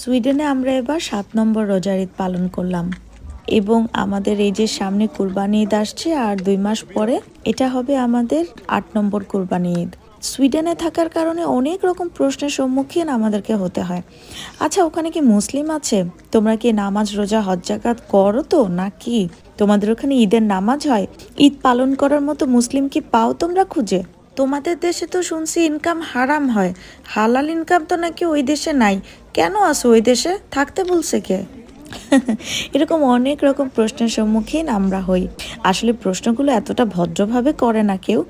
সুইডেনে আমরা এবার সাত নম্বর রোজার ঈদ পালন করলাম এবং আমাদের এই যে সামনে কুরবানি ঈদ আসছে আর দুই মাস পরে এটা হবে আমাদের আট নম্বর কুরবানি ঈদ। সুইডেনে থাকার কারণে অনেক রকম প্রশ্নের সম্মুখীন আমাদেরকে হতে হয়। আচ্ছা ওখানে কি মুসলিম আছে? তোমরা কি নামাজ, রোজা, হজ জাকাত করো তো? নাকি তোমাদের ওখানে ঈদের নামাজ হয়? ঈদ পালন করার মতো মুসলিম কি পাও তোমরা খুঁজে? তোমাদের দেশে তো শুনছি ইনকাম হারাম হয়। হালাল ইনকাম তো নাকি ওই দেশে নাই। কেন আছো ওই দেশে? থাকতে বলছে কে? এরকম অনেক রকম প্রশ্নের সম্মুখীন আমরা হই। আসলে প্রশ্নগুলো এতটা ভদ্রভাবে করে না কেউ।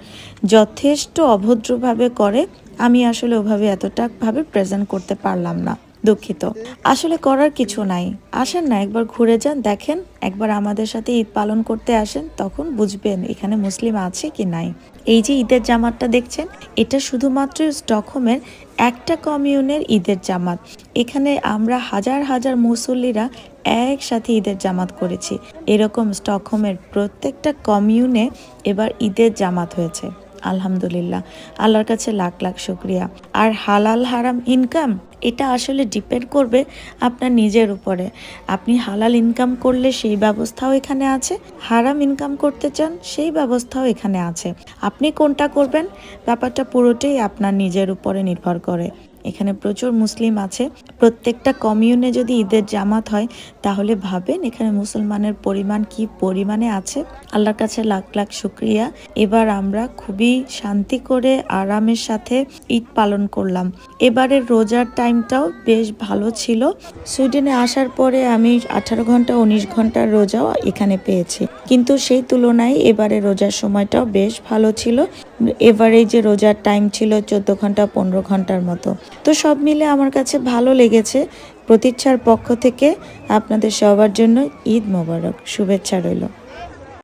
যথেষ্ট অভদ্রভাবে করে। আমি আসলে ওভাবে এতটা ভাবে প্রেজেন্ট করতে পারলাম না। দুঃখিত। আসলে করার কিছু নাই। আসেন না, একবার ঘুরে যান, দেখেন, একবার আমাদের সাথে ঈদ পালন করতে আসেন, তখন বুঝবেন এখানে মুসলিম আছে কি নাই। এই যে ঈদের জামাতটা দেখছেন, এটা শুধুমাত্র স্টকহোমের একটা কমিউনের ঈদের জামাত। এখানে আমরা হাজার হাজার মুসল্লিরা একসাথে ঈদের জামাত করেছি। এরকম স্টকহোমের প্রত্যেকটা কমিউনে এবার ঈদের জামাত হয়েছে। আলহামদুলিল্লাহ। আল্লাহর কাছে লাখ লাখ শুক্রিয়া। আর হালাল হারাম ইনকাম এটা আসলে ডিপেন্ড করবে আপনার নিজের উপরে। আপনি হালাল ইনকাম করলে সেই ব্যবস্থাও এখানে আছে, হারাম ইনকাম করতে চান সেই ব্যবস্থাও এখানে আছে। আপনি কোনটা করবেন? ব্যাপারটা পুরোটাই আপনার নিজের উপরে নির্ভর করে। এখানে প্রচুর মুসলিম আছে। প্রত্যেকটা কমিউনে যদি ঈদের জামাত হয়, তাহলে ভাবেন এখানে মুসলমানের পরিমাণ কি পরিমাণে আছে। আল্লাহর কাছে লাখ লাখ শুক্রিয়া। এবার আমরা খুবই শান্তি করে আরামের সাথে ঈদ পালন করলাম। এবারের রোজার টাইমটাও বেশ ভালো ছিল। সুইডেনে আসার পরে আমি আঠারো ঘণ্টা, উনিশ ঘণ্টার রোজাও এখানে পেয়েছি। কিন্তু সেই তুলনায় এবারে রোজার সময়টাও বেশ ভালো ছিল। এবারে যে রোজার টাইম ছিল চোদ্দ ঘণ্টা, পনেরো ঘণ্টার মতো। তো সব মিলে আমার কাছে ভালো লেগেছে। প্রতীক্ষার পক্ষ থেকে আপনাদের সবার জন্য ঈদ মোবারক। শুভেচ্ছা রইল।